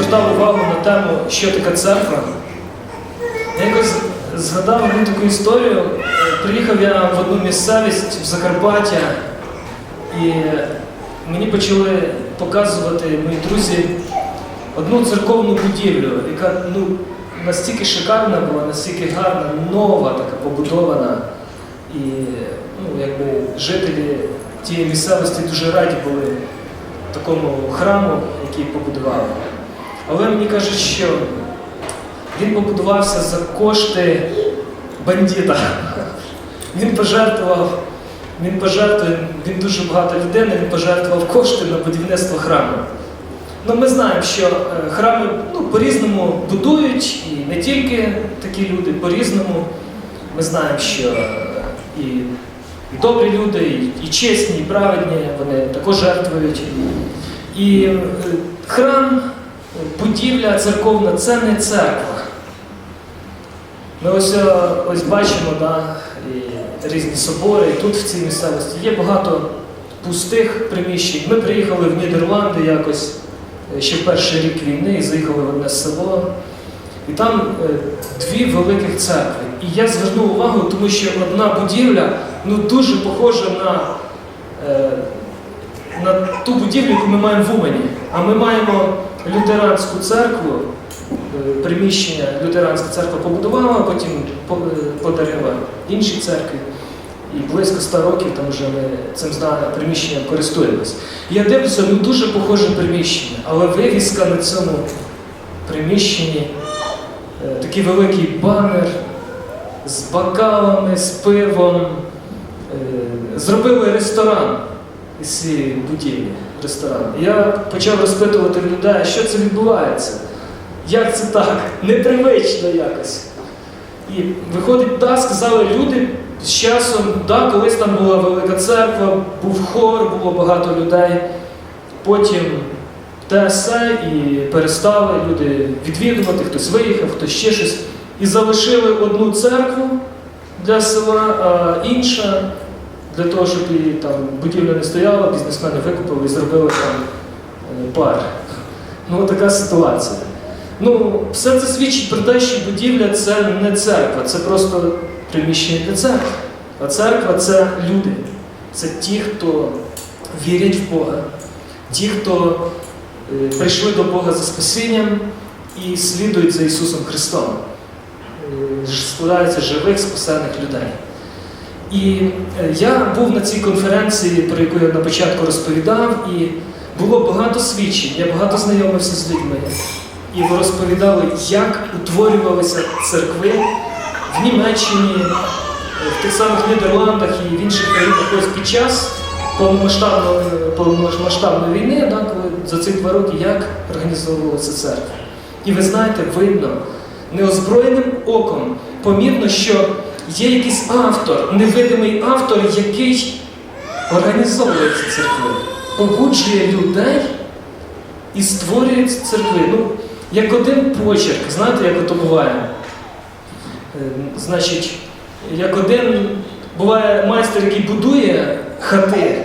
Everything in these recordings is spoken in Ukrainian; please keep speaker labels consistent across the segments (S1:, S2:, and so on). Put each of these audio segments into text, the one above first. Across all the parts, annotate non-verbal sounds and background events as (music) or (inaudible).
S1: звертав увагу на тему, що таке церква. Я якось згадав одну таку історію. Е, Приїхав я в одну місцевість в Закарпаття, і мені почали показувати мої друзі одну церковну будівлю, яка ну, настільки шикарна була, настільки гарна, нова, така побудована. І ну, якби жителі тієї місцевості дуже раді були такому храму, який побудували. Але мені кажуть, що він побудувався за кошти бандита. Він пожертвував, він пожертвував, він дуже багато людини, він пожертвував кошти на будівництво храму. Ну, ми знаємо, що е, храми ну, по-різному будують, і не тільки такі люди, по-різному. Ми знаємо, що е, і, добрі люди, і, і чесні, і праведні, вони також жертвують. І е, храм, будівля церковна це не церква. Ми ось, е, ось бачимо да, і різні собори, і тут в цій місцевості є багато пустих приміщень. Ми приїхали в Нідерланди якось е, ще перший рік війни і заїхали в одне село. І там е, дві великих церкви. І я звернув увагу, тому що одна будівля ну, дуже похожа на, на ту будівлю, яку ми маємо в Умані. А ми маємо лютеранську церкву, е, приміщення лютеранська церква побудувала, потім е, подарила іншій церкві. І близько ста років там вже ми цим приміщенням користуємось. Я дивлюся, ну дуже похоже приміщення, але вивіска на цьому приміщенні, е, такий великий банер з бокалами, з пивом. Зробили ресторан із цієї будівлі. Ресторан. Я почав розпитувати людей, що це відбувається. Як це так? Непривично якось. І виходить, так, сказали люди з часом, да, колись там була велика церква, був хор, було багато людей. Потім те все і перестали люди відвідувати, хтось виїхав, хтось ще щось. І залишили одну церкву для села, а інша для того, щоб і там будівля не стояла, бізнесмени викупили і зробили там е, бар. Ну, така ситуація. Ну, все це свідчить про те, що будівля це не церква, це просто приміщення для церкви. А церква це люди. Це ті, хто вірять в Бога, ті, хто е, прийшли до Бога за спасінням і слідують за Ісусом Христом. Е, Складаються живих спасених людей. І е, я був на цій конференції, про яку я на початку розповідав, і було багато свідчень, я багато знайомився з людьми. І ви розповідали, як утворювалися церкви в Німеччині, е, в тих самих Нідерландах і в інших країнах ось під час повномасштабної, війни, да, коли за ці два роки як організовувалася церква. І ви знаєте, видно, неозброєним оком помітно, що є якийсь автор, невидимий автор, який організовує ці церкви, побуджує людей і створює ці церкви. Ну, як один почерк, знаєте, як ото буває? Е, Значить, як один буває майстер, який будує хати,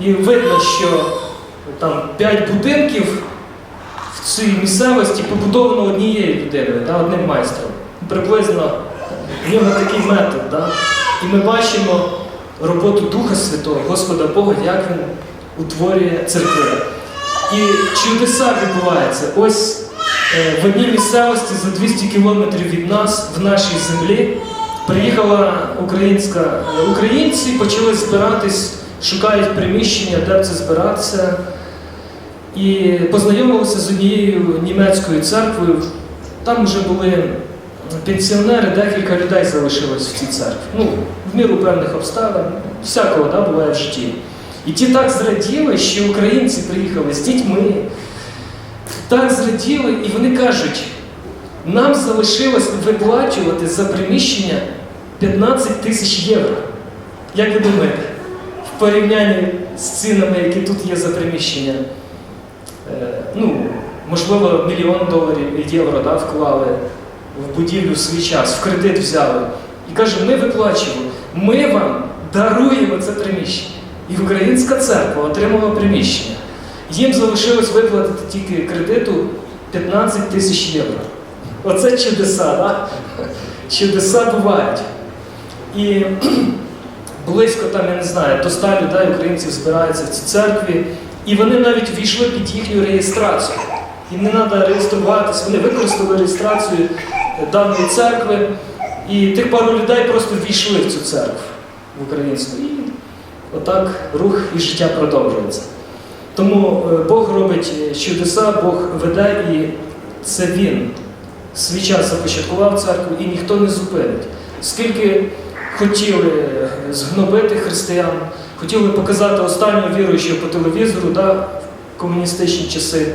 S1: і видно, що там п'ять будинків в цій місцевості побудовано однією людиною, одним майстром. Приблизно в нього такий метод. Да? І ми бачимо роботу Духа Святого, Господа Бога, як він утворює церкви. І чудеса відбуваються. Ось е, в одній місцевості за 200 кілометрів від нас, в нашій землі, приїхала українська е, українці, почали збиратись, шукають приміщення, де б це збиратися. І познайомилися з однією німецькою церквою. Там вже були пенсіонери, декілька людей залишилось в цій церкві. Ну, в міру певних обставин, всякого да, буває в житті. І ті так зраділи, що українці приїхали з дітьми, так зраділи, і вони кажуть, нам залишилось виплачувати за приміщення 15 тисяч євро. Як ви думаєте, в порівнянні з цінами, які тут є за приміщення? Е, ну, можливо, мільйон доларів євро да, вклали в будівлю в свій час, в кредит взяли. І каже, ми виплачуємо, ми вам даруємо це приміщення. І українська церква отримала приміщення. Їм залишилось виплатити тільки кредиту 15 тисяч євро. Оце чудеса, да? Чудеса бувають. І (clears throat) близько там, я не знаю, до 100 людей українців збираються в цій церкві, і вони навіть війшли під їхню реєстрацію. Їм не треба реєструватись, вони використали реєстрацію даної церкви, і тих пару людей просто війшли в цю церкву в українську. І отак рух і життя продовжується. Тому е, Бог робить е, чудеса, Бог веде, і це Він свій час започаткував церкву, і ніхто не зупинить. Скільки хотіли е, згнобити християн, хотіли показати останнього віруючого по телевізору да, в комуністичні часи,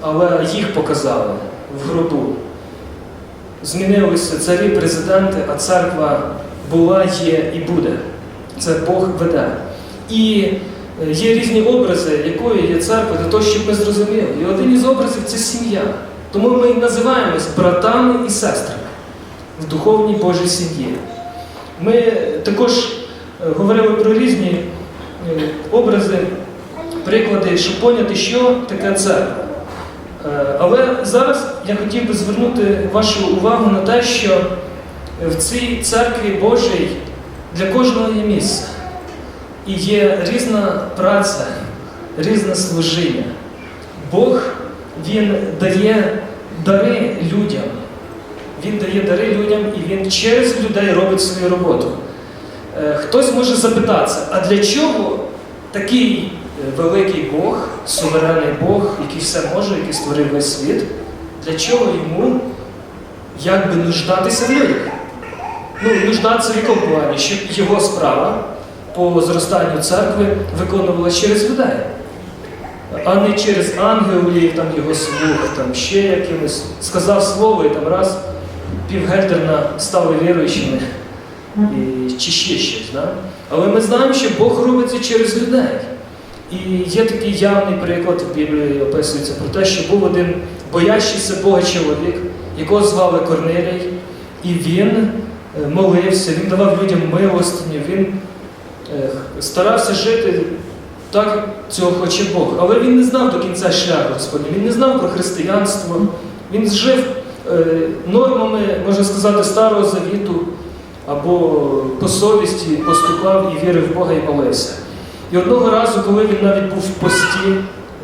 S1: але їх показали в гробу. Змінилися царі, президенти, а церква була, є і буде. Це Бог веде. І е, є різні образи, якою є церква, для того, щоб ми зрозуміли. І один із образів це сім'я. Тому ми називаємось братами і сестрами в духовній Божій сім'ї. Ми також е, говорили про різні е, образи, приклади, щоб поняти, що таке церква. Е, Але зараз я хотів би звернути вашу увагу на те, що в цій церкві Божій для кожного є місце. І є різна праця, різне служіння. Бог Він дає дари людям. Він дає дари людям і він через людей робить свою роботу. Е, Хтось може запитатися, а для чого такий великий Бог, суверенний Бог, який все може, який створив весь світ, для чого йому якби нуждатися в людях? Ну, нуждатися в якому плані, щоб його справа по зростанню церкви виконувалася через людей, а не через ангелів, там його слух, там ще якимось. Сказав слово і там раз півгельдерна стали віруючими і, чи ще щось. Да? Але ми знаємо, що Бог робить це через людей. І є такий явний приклад в Біблії, описується про те, що був один боящийся Бога чоловік, якого звали Корнилій, і він е, молився, він давав людям милостиню, він е, старався жити так, цього хоче Бог. Але він не знав до кінця шляху Господній, він не знав про християнство, він жив е, нормами, можна сказати, Старого Завіту або по совісті поступав і вірив в Бога і молився. І одного разу, коли він навіть був в пості,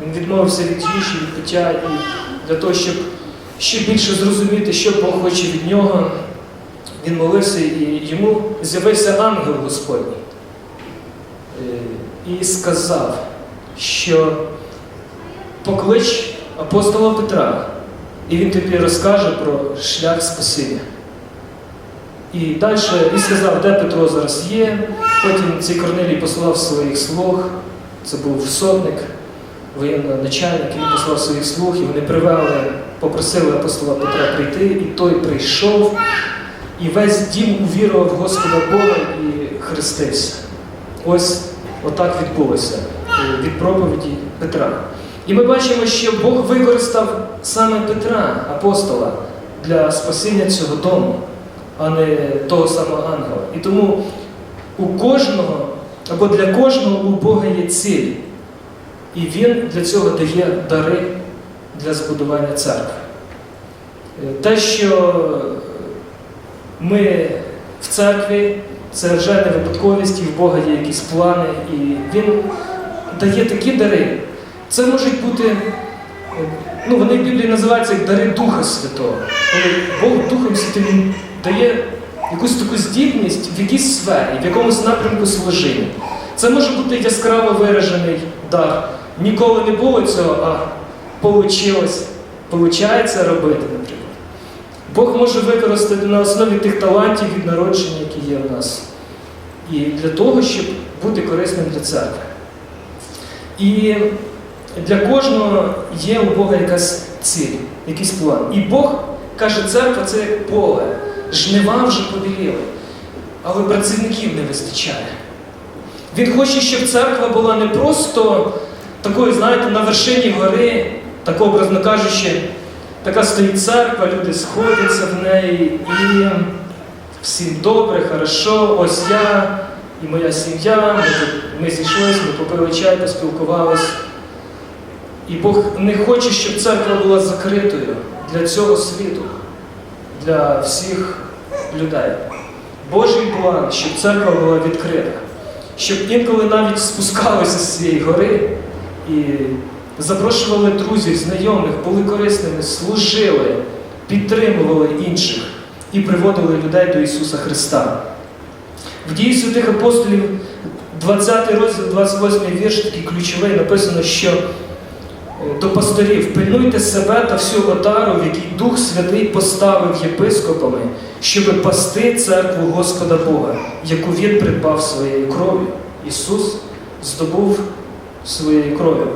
S1: він відмовився від їжі, від пиття, і для того, щоб ще більше зрозуміти, що Бог хоче від нього, він молився і йому з'явився ангел Господній Е, і сказав, що поклич апостола Петра, і він тобі розкаже про шлях спасіння. І далі і сказав, де Петро зараз є. Потім цей Корнелій послав своїх слуг, це був сотник, воєнний начальник, він послав своїх слуг, і вони привели, попросили апостола Петра прийти, і той прийшов, і весь дім увірував в Господа Бога і хрестився. Ось отак відбулося від проповіді Петра. І ми бачимо, що Бог використав саме Петра, апостола, для спасіння цього дому, а не того самого ангела. І тому у кожного, або для кожного у Бога є ціль. І Він для цього дає дари для збудування церкви. Е, Те, що ми в церкві, це вже не випадковість, і в Бога є якісь плани, і Він дає такі дари. Це можуть бути, е, ну вони в Біблії називаються як дари Духа Святого. Коли Бог Духом Святим дає якусь таку здібність в якійсь сфері, в якомусь напрямку служіння. Це може бути яскраво виражений дар. Ніколи не було цього, а получилось, получається робити, наприклад. Бог може використати на основі тих талантів від народження, які є в нас. І для того, щоб бути корисним для церкви. І для кожного є у Бога якась ціль, якийсь план. І Бог каже, церква це поле. Жнива вже побіліли, але працівників не вистачає. Він хоче, щоб церква була не просто такою, знаєте, на вершині гори, так образно кажучи, така стоїть церква, люди сходяться в неї і всім добре, хорошо, ось я і моя сім'я, ми, зійшлися, ми попили чай, поспілкувались. І Бог не хоче, щоб церква була закритою для цього світу, для всіх людей. Божий план, щоб церква була відкрита, щоб інколи навіть спускалися з цієї гори і запрошували друзів, знайомих, були корисними, служили, підтримували інших і приводили людей до Ісуса Христа. В дії святих апостолів, 20 розділ, 28 вірш, такий ключовий, написано, що до пасторів пильнуйте себе та всю отару, в якій Дух Святий поставив єпископами, щоб пасти церкву Господа Бога, яку Він придбав своєю кров'ю. Ісус здобув своєю кров'ю.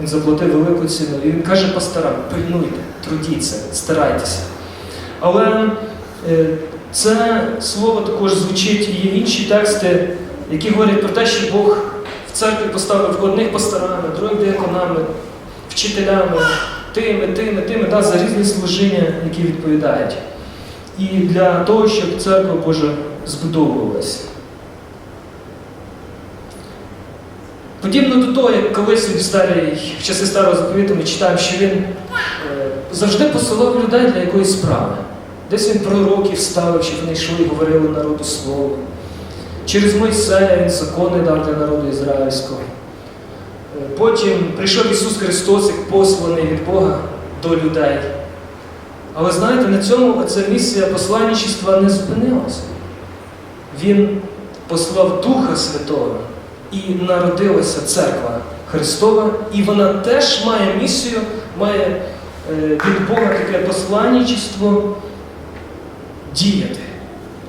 S1: Він заплатив велику ціну. І Він каже пасторам, пильнуйте, трудіться, старайтеся. Але е, це слово також звучить і є інші тексти, які говорять про те, що Бог в церкві поставив одних пасторами, других диаконами, вчителями, тими, тими, тими, да, за різні служіння, які відповідають. І для того, щоб церква Божа збудовувалася. Подібно до того, як колись в, старій, в часи старого заповіту ми читаємо, що він е, завжди посилав людей для якоїсь справи. Десь він пророків ставив, щоб вони йшли і говорили народу слово. Через Мойсея він закони дав для народу ізраїльського. Потім прийшов Ісус Христос, як посланий від Бога до людей. Але знаєте, на цьому ця місія посланничества не зупинилася. Він послав Духа Святого і народилася церква Христова, і вона теж має місію, має е, від Бога таке посланничество діяти.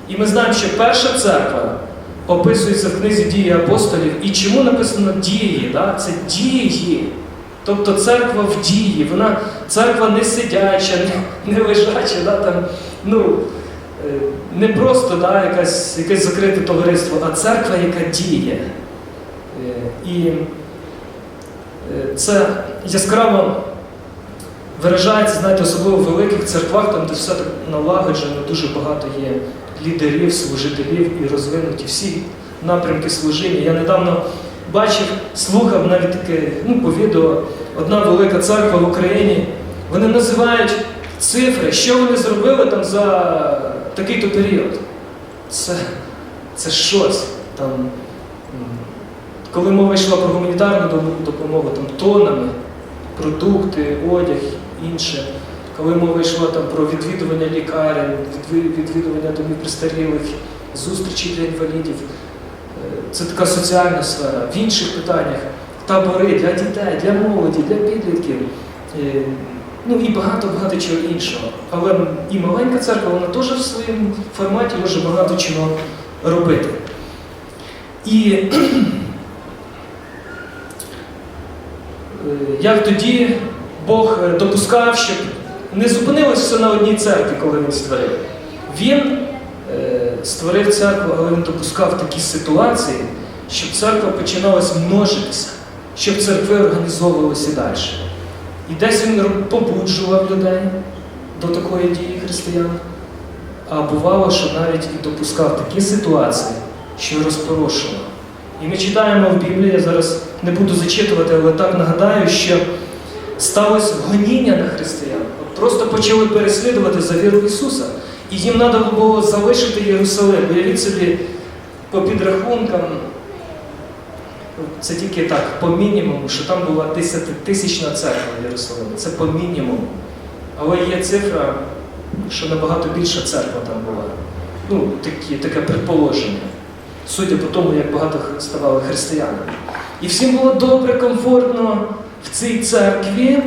S1: І ми знаємо, що перша церква описується в книзі дії апостолів. І чому написано дії? Да? Це дії. Тобто церква в дії, вона церква не сидяча, не, не лежача, да, там, ну, е, не просто да, якась, якесь закрите товариство, а церква, яка діє. Е, І е, це яскраво виражається, знаєте, особливо в великих церквах, там, де все так налагоджено, дуже багато є лідерів, служителів і розвинуті всі напрямки служіння. Я недавно бачив, слухав навіть таке, ну, по відео, одна велика церква в Україні. Вони називають цифри, що вони зробили там за такий-то період. Це, це щось. Там, коли мова йшла про гуманітарну допомогу, там тонами, продукти, одяг, інше. Коли мова йшла там про відвідування лікарень, відвідування домів престарілих, зустрічі для інвалідів, е, це така соціальна сфера. В інших питаннях табори для дітей, для молоді, для підлітків. е, Ну і багато-багато чого іншого. Але і маленька церква, вона теж в своєму форматі може багато чого робити. І (clears throat) е, як тоді Бог допускав, щоб не зупинилось все на одній церкві, коли він створив. Він е, створив церкву, але він допускав такі ситуації, щоб церква починалась множитися, щоб церкви організовувалися далі. І десь він побуджував людей до такої дії християн. А бувало, що навіть і допускав такі ситуації, що розпорошував. І ми читаємо в Біблії, я зараз не буду зачитувати, але так нагадаю, що сталося гоніння на християн. Просто почали переслідувати за віру Ісуса. І їм треба було залишити Єрусалим. Уявіть собі, по підрахункам, це тільки так, по мінімуму, що там була 10-тисячна церква в Єрусалимі. Це по мінімуму. Але є цифра, що набагато більша церква там була. Ну, такі, таке предположення. Судя по тому, як багато ставали християнами. І всім було добре, комфортно в цій церкві,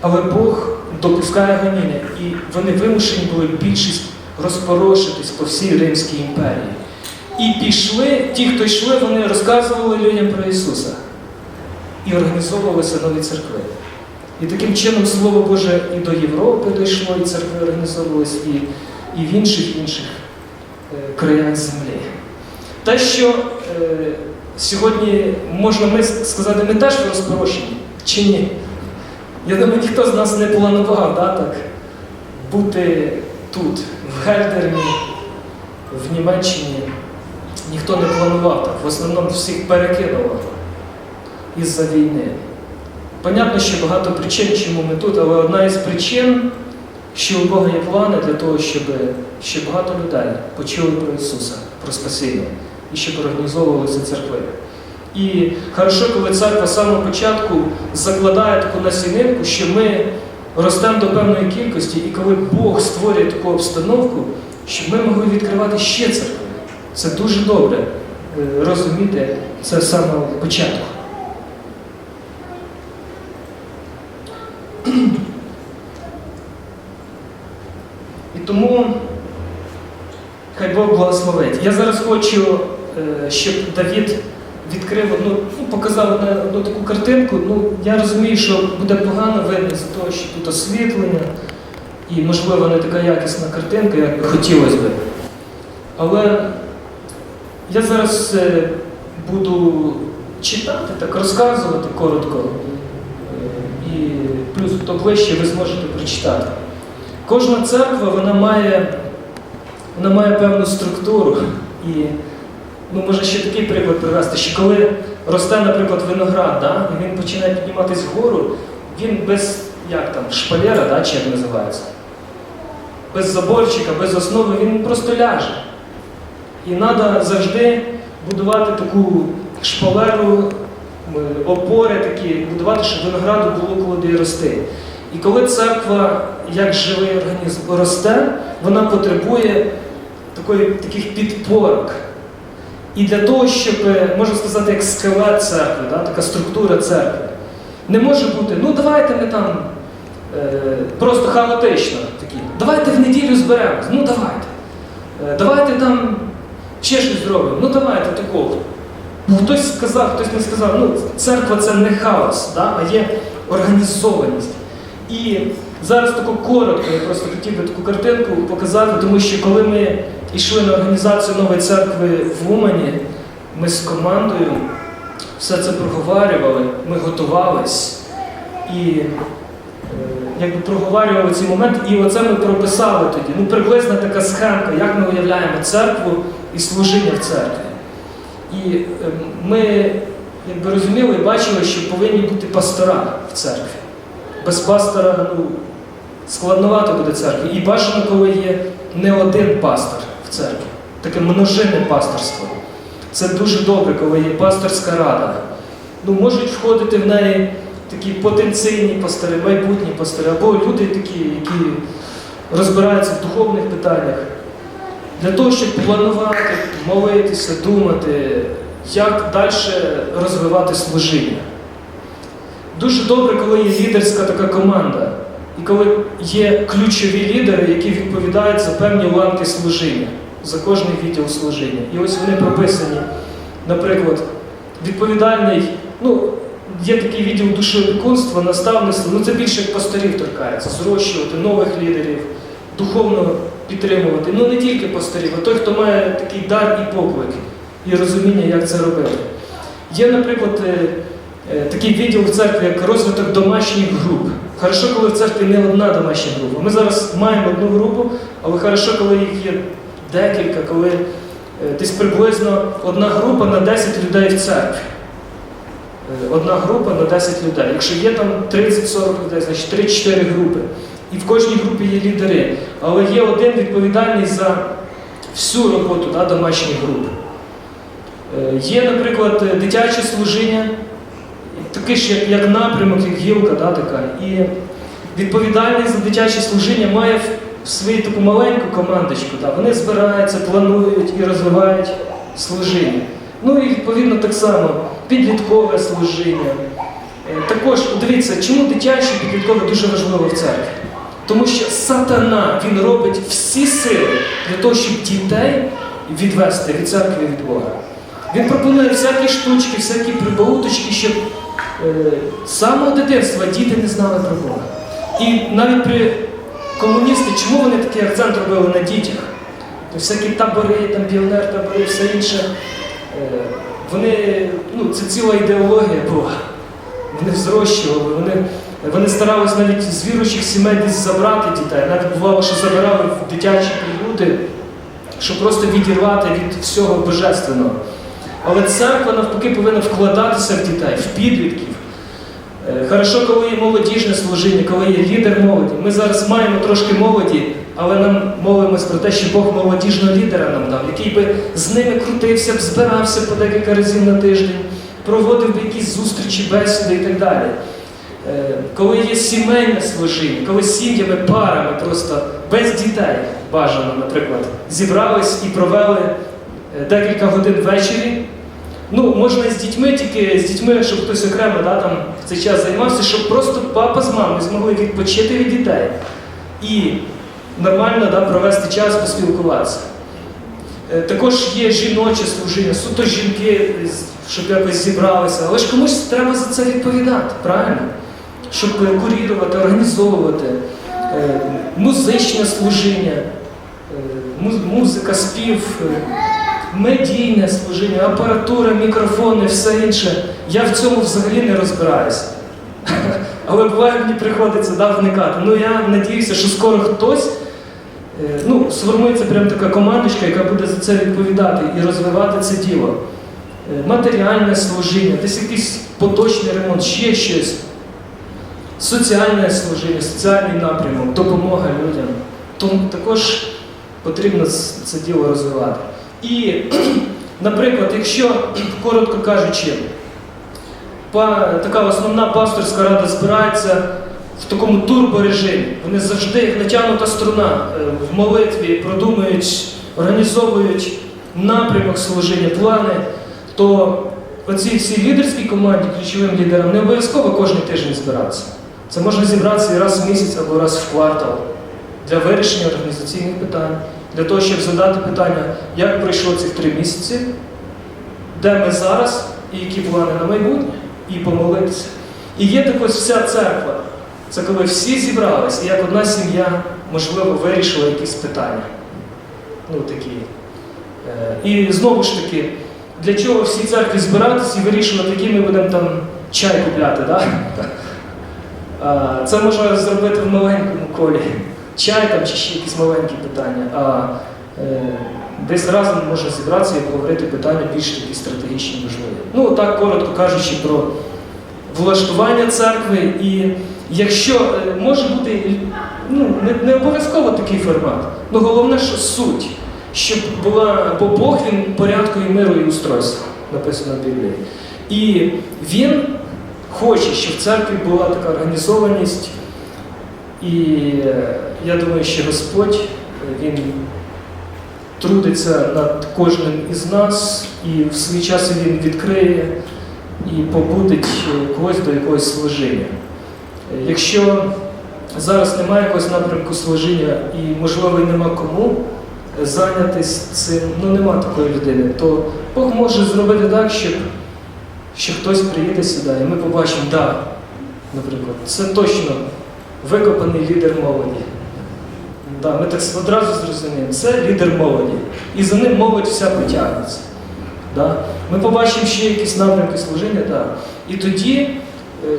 S1: але Бог допускає гоніння. І вони вимушені були більшість розпорошитись по всій Римській імперії. І пішли, ті, хто йшли, вони розказували людям про Ісуса. І організовувалися нові церкви. І таким чином Слово Боже і до Європи дійшло, і церкви організовувалися, і, і в інших інших е, краях землі. Те, що е, сьогодні можна ми сказати, ми теж розпорошені, чи ні? Я думаю, ніхто з нас не планував да, так, бути тут, в Гельдерні, в Німеччині. Ніхто не планував так. В основному всіх перекинуло із-за війни. Понятно, що багато причин, чому ми тут, але одна із причин, що у Бога є плани для того, щоб, щоб багато людей почули про Ісуса, про спасіння, і щоб організовувалися церкви. І хорошо, коли церква з самого початку закладає таку насінинку, що ми ростемо до певної кількості, і коли Бог створює таку обстановку, щоб ми могли відкривати ще церкви. Це дуже добре е, розуміти це з самого початку. (clears throat) І тому хай Бог благословить. Я зараз хочу, е, щоб Давід відкрив одну, ну, показав одну, одну таку картинку. Ну, я розумію, що буде погано видно з того, що тут освітлення, і, можливо, не така якісна картинка, як би хотілося б. Але я зараз е, буду читати, так розказувати коротко. Е, І плюс хто ближче, ви зможете прочитати. Кожна церква вона має, вона має певну структуру. І ну, може ще такий приклад привести, що коли росте, наприклад, виноград, да, і він починає підніматись вгору, він без як там, шпалера, да, чи як називається, без заборчика, без основи, він просто ляже. І треба завжди будувати таку шпалеру, опори такі, будувати, щоб винограду було куди рости. І коли церква, як живий організм, росте, вона потребує такої, таких підпорок. І для того, щоб, е, можна сказати, як скелет церкви, да, така структура церкви, не може бути, ну давайте ми там е, просто хаотично такі, давайте в неділю зберемось, ну давайте. Е, давайте там ще щось зробимо, ну давайте такого. Хтось сказав, хтось не сказав, ну церква це не хаос, да, а є організованість. І зараз таку коротко, я просто хотів би таку картинку показати, тому що коли ми йшли на організацію нової церкви в Умані, ми з командою все це проговорювали, ми готувались і е, якби проговорювали ці моменти, і оце ми прописали тоді. Ну, приблизна така схемка, як ми уявляємо церкву і служіння в церкві. І е, ми якби розуміли і бачили, що повинні бути пастора в церкві. Без пастора ну, складновато буде церкві. І бажано, коли є не один пастор в церкві, таке множинне пасторство. Це дуже добре, коли є пасторська рада. Ну, можуть входити в неї такі потенційні пастори, майбутні пастори, або люди такі, які розбираються в духовних питаннях. Для того, щоб планувати, молитися, думати, як далі розвивати служіння. Дуже добре, коли є лідерська така команда, і коли є ключові лідери, які відповідають за певні ланки служіння, за кожний відділ служіння. І ось вони прописані, наприклад, відповідальний, ну, є такий відділ душоопікунства, наставництва, ну це більше як пасторів торкається, зрощувати нових лідерів, духовно підтримувати. Ну не тільки пасторів, а той, хто має такий дар і поклик, і розуміння, як це робити. Є, наприклад, е, такий відділ в церкві, як розвиток домашніх груп. Хорошо, коли в церкві не одна домашня група. Ми зараз маємо одну групу, але хорошо, коли їх є декілька, коли е, десь приблизно одна група на 10 людей в церкві. Е, Одна група на 10 людей. Якщо є там 30-40 людей, значить 3-4 групи. І в кожній групі є лідери. Але є один відповідальний за всю роботу да, домашніх груп. Е, Є, наприклад, е, дитяче служіння, такий ж як, як напрямок, як гілка, да, така. І відповідальний за дитяче служіння має в- в свою таку маленьку командочку. Да. Вони збираються, планують і розвивають служіння. Ну і відповідно так само підліткове служіння. Е, Також дивіться, чому дитяче підліткове дуже важливо в церкві. Тому що сатана він робить всі сили для того, щоб дітей відвести від церкви від Бога. Він пропонує всякі штучки, всякі прибауточки, щоб е, з самого дитинства діти не знали про Бога. І навіть при комуністи, чому вони такий акцент робили на дітях? То всякі табори, там піонер табори, все інше. Е, вони, ну, це ціла ідеологія була. Вони взрощували, вони, вони старались навіть з віруючих сімей десь забрати дітей. Навіть бувало, що забирали в дитячі приюти, щоб просто відірвати від всього божественного. Але церква навпаки повинна вкладатися в дітей, в підлітків. Е, Хорошо, коли є молодіжне служіння, коли є лідер молоді. Ми зараз маємо трошки молоді, але нам молимось про те, що Бог молодіжного лідера нам дав, який би з ними крутився, б, збирався по декілька разів на тиждень, проводив би якісь зустрічі, бесіди і так далі. Е, Коли є сімейне служіння, коли сім'ями, парами просто без дітей бажано, наприклад, зібрались і провели е, декілька годин ввечері. Ну, можна з дітьми, тільки з дітьми, щоб хтось окремо да, там, в цей час займався, щоб просто папа з мамою змогли відпочити від дітей і нормально да, провести час, поспілкуватися. Е, Також є жіноче служіння, суто жінки, щоб якось зібралися, але ж комусь треба за це відповідати, правильно? Щоб курірувати, організовувати е, музичне служіння, е, музика, спів, медійне служіння, апаратура, мікрофони, все інше. Я в цьому взагалі не розбираюся. (laughs) Але буває, мені приходиться да, вникати. Ну я надіюся, що скоро хтось е, ну, сформується прям така командочка, яка буде за це відповідати і розвивати це діло. Е, Матеріальне служіння, десь якийсь поточний ремонт, ще щось. Соціальне служіння, соціальний напрямок, допомога людям. Тому також потрібно це діло розвивати. І, (clears throat) наприклад, якщо, коротко кажучи, така основна пасторська рада збирається в такому турборежимі, вони завжди як натягнута струна е, в молитві продумують, організовують напрямок служіння, плани, то оцій всій лідерській команді, ключовим лідерам, не обов'язково кожен тиждень збиратися. Це можна зібратися і раз в місяць або раз в квартал для вирішення організаційних питань, для того, щоб задати питання, як пройшло цих три місяці, де ми зараз і які плани на майбутнє, і помолитися. І є також вся церква. Це коли всі зібрались, і як одна сім'я, можливо, вирішила якісь питання. Ну, такі. Е, І знову ж таки, для чого всі церкві збиратися і вирішувати, який ми будемо там чай купляти, да? Це можна зробити в маленькому колі. Чай там чи ще якісь маленькі питання. А е, десь разом можна зібратися і обговорити питання більш такі стратегічні важливі. Ну, так коротко кажучи про влаштування церкви. І якщо е, може бути, ну, не, не обов'язково такий формат, ну головне, що суть, щоб була, бо Бог він порядку і миру і устройства, написано в Біблії. І він хоче, щоб в церкві була така організованість. І я думаю, що Господь Він трудиться над кожним із нас, і в свій час Він відкриє і побудить когось до якогось служіння. Якщо зараз немає якогось напрямку служіння і, можливо, нема кому зайнятися цим, ну нема такої людини, то Бог може зробити так, щоб, щоб хтось приїде сюди, і ми побачимо, так, да, наприклад, це точно викопаний лідер молоді. Да, ми так одразу зрозуміємо, це лідер молоді. І за ним молодь вся потягнеться. Да? Ми побачимо ще якісь напрямки служіння, да. і тоді е,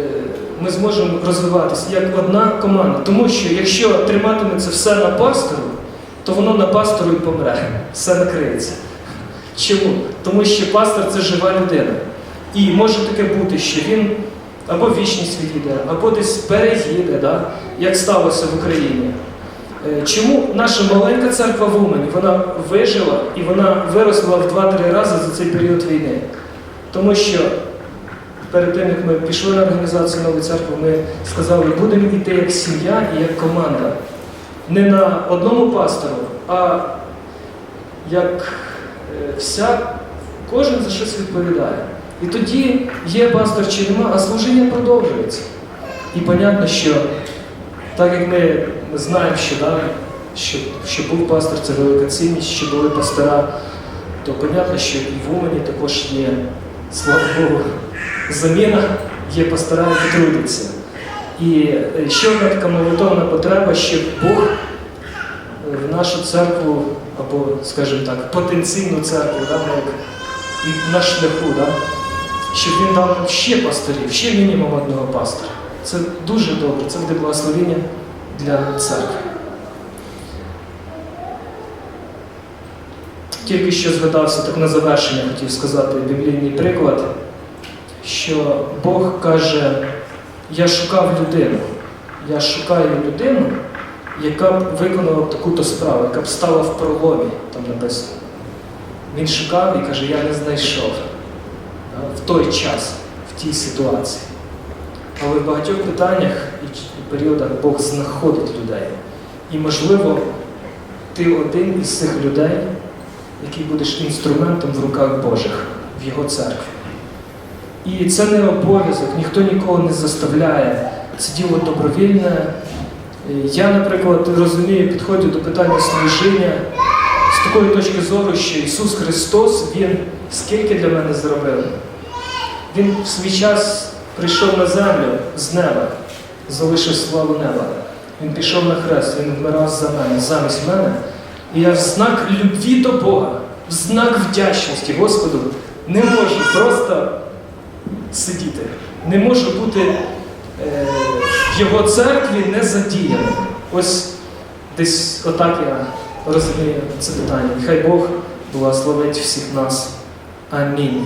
S1: ми зможемо розвиватися як одна команда. Тому що якщо триматиметься все на пастору, то воно на пастору і помре, все накриється. Чому? Тому що пастор це жива людина. І може таке бути, що він або вічність відійде, або десь переїде, да? як сталося в Україні. Е, Чому наша маленька церква в Умані вона вижила і вона виросла в 2-3 рази за цей період війни? Тому що перед тим, як ми пішли на організацію нової церкви, ми сказали, будемо йти як сім'я і як команда. Не на одному пастору, а як е, вся, кожен за щось відповідає. І тоді є пастор чи нема, а служіння продовжується. І понятно, що так як ми знаємо, що, да, що, що був пастор, це велика цінність, що були пастора, то понятно, що і в Умані також є, слава Богу, заміна, є пастора, які трудяться. І е, ще одна така молитовна потреба, щоб Бог в нашу церкву, або, скажімо так, потенційну церкву, да, як і на шляху, да, щоб він дав ще пасторів, ще мінімум одного пастора. Це дуже добре, це буде благословення для церкви. Тільки що згадався так на завершення, хотів сказати біблійний приклад, що Бог каже я шукав людину. Я шукаю людину, яка б виконала таку-то справу, яка б стала в проломі, там написано. Він шукав і каже, я не знайшов в той час, в тій ситуації. Але в багатьох питаннях і періодах Бог знаходить людей. І, можливо, ти один із цих людей, який будеш інструментом в руках Божих, в Його церкві. І це не обов'язок, ніхто нікого не заставляє. Це діло добровільне. Я, наприклад, розумію, підходжу до питання служіння з такої точки зору, що Ісус Христос, Він скільки для мене зробив? Він в свій час прийшов на землю з неба, залишив славу неба. Він пішов на хрест, він вмирав за мене, замість мене. І я в знак любві до Бога, в знак вдячності Господу не можу просто сидіти. Не можу бути е, в його церкві не задіяним. Ось десь отак я розумію це питання. Нехай Бог благословить всіх нас. Амінь.